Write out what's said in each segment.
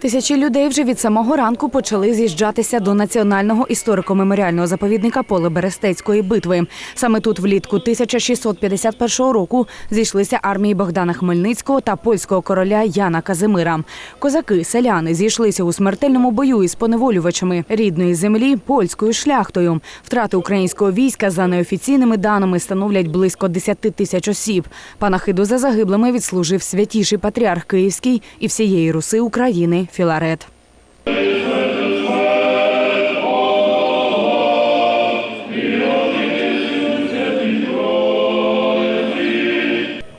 Тисячі людей вже від самого ранку почали з'їжджатися до національного історико-меморіального заповідника поле Берестецької битви. Саме тут влітку 1651 року зійшлися армії Богдана Хмельницького та польського короля Яна Казимира. Козаки, селяни зійшлися у смертельному бою із поневолювачами рідної землі польською шляхтою. Втрати українського війська за неофіційними даними становлять близько 10 тисяч осіб. Панахиду за загиблими відслужив святіший патріарх Київський і всієї Руси України Філарет.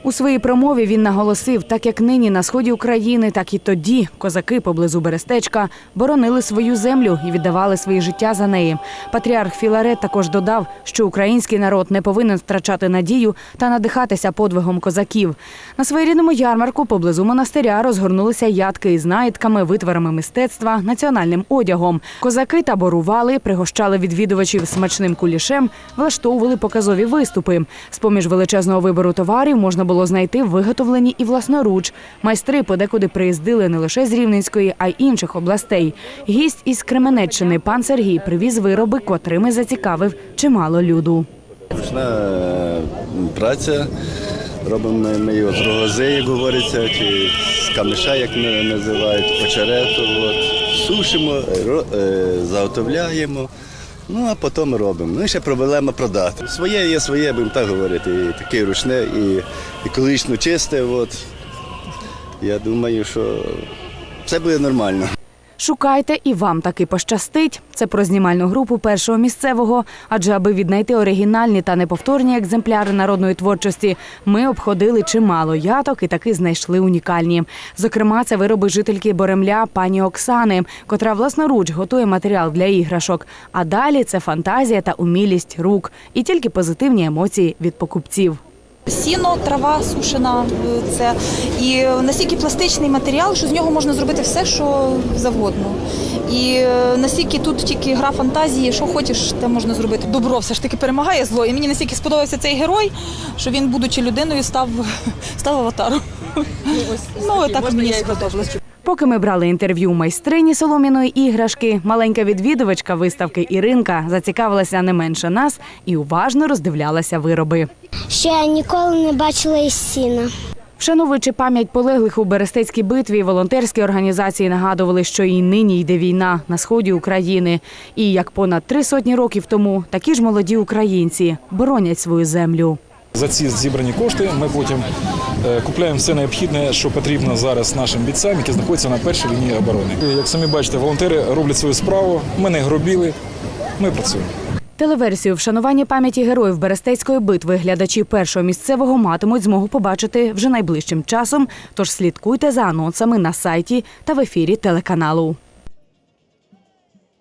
У своїй промові він наголосив, так як нині на сході України, так і тоді козаки поблизу Берестечка боронили свою землю і віддавали свої життя за неї. Патріарх Філарет також додав, що український народ не повинен втрачати надію та надихатися подвигом козаків. На своєрідному ярмарку поблизу монастиря розгорнулися ядки із наїдками, витворами мистецтва, національним одягом. Козаки таборували, пригощали відвідувачів смачним кулішем, влаштовували показові виступи. З поміж величезного вибору товарів можна було знайти виготовлені і власноруч. Майстри подекуди приїздили не лише з Рівненської, а й інших областей. Гість із Кременеччини пан Сергій привіз вироби, котрими зацікавив чимало люду. Ручна е, праця. Робимо ми- його з рогози, як говориться, чи з камеша, як називають, очерету. От. Сушимо, е, заготовляємо, ну а потім робимо. Ну і ще проблема продати. Своє є своє, будемо так говорити. І таке ручне, і екологічно чисте. От. Я думаю, що все буде нормально. Шукайте і вам таки пощастить. Це про знімальну групу першого місцевого. Адже аби віднайти оригінальні та неповторні екземпляри народної творчості, ми обходили чимало яток і таки знайшли унікальні. Зокрема, це вироби жительки Боремля пані Оксани, котра власноруч готує матеріал для іграшок. А далі це фантазія та умілість рук і тільки позитивні емоції від покупців. Сіно, трава сушена, е, це і настільки пластичний матеріал, що з нього можна зробити все, що завгодно. І е, настільки тут тільки гра фантазії, що хочеш, те можна зробити. Добро все ж таки перемагає зло. І мені настільки сподобався цей герой, що він, будучи людиною, став, став аватаром. Ну, так мені сподобалось. Поки ми брали інтерв'ю майстрині солом'яної іграшки, маленька відвідувачка виставки Іринка зацікавилася не менше нас і уважно роздивлялася вироби. що я ніколи не бачила із сіна. Вшановуючи пам'ять полеглих у Берестецькій битві, волонтерські організації нагадували, що і нині йде війна на сході України. І як понад три сотні років тому, такі ж молоді українці боронять свою землю. За ці зібрані кошти ми потім купляємо все необхідне, що потрібно зараз нашим бійцям, які знаходяться на першій лінії оборони. Як самі бачите, волонтери роблять свою справу. Ми не гробіли, ми працюємо. Телеверсію вшанування пам'яті героїв Берестецької битви глядачі першого місцевого матимуть змогу побачити вже найближчим часом. Тож слідкуйте за анонсами на сайті та в ефірі телеканалу.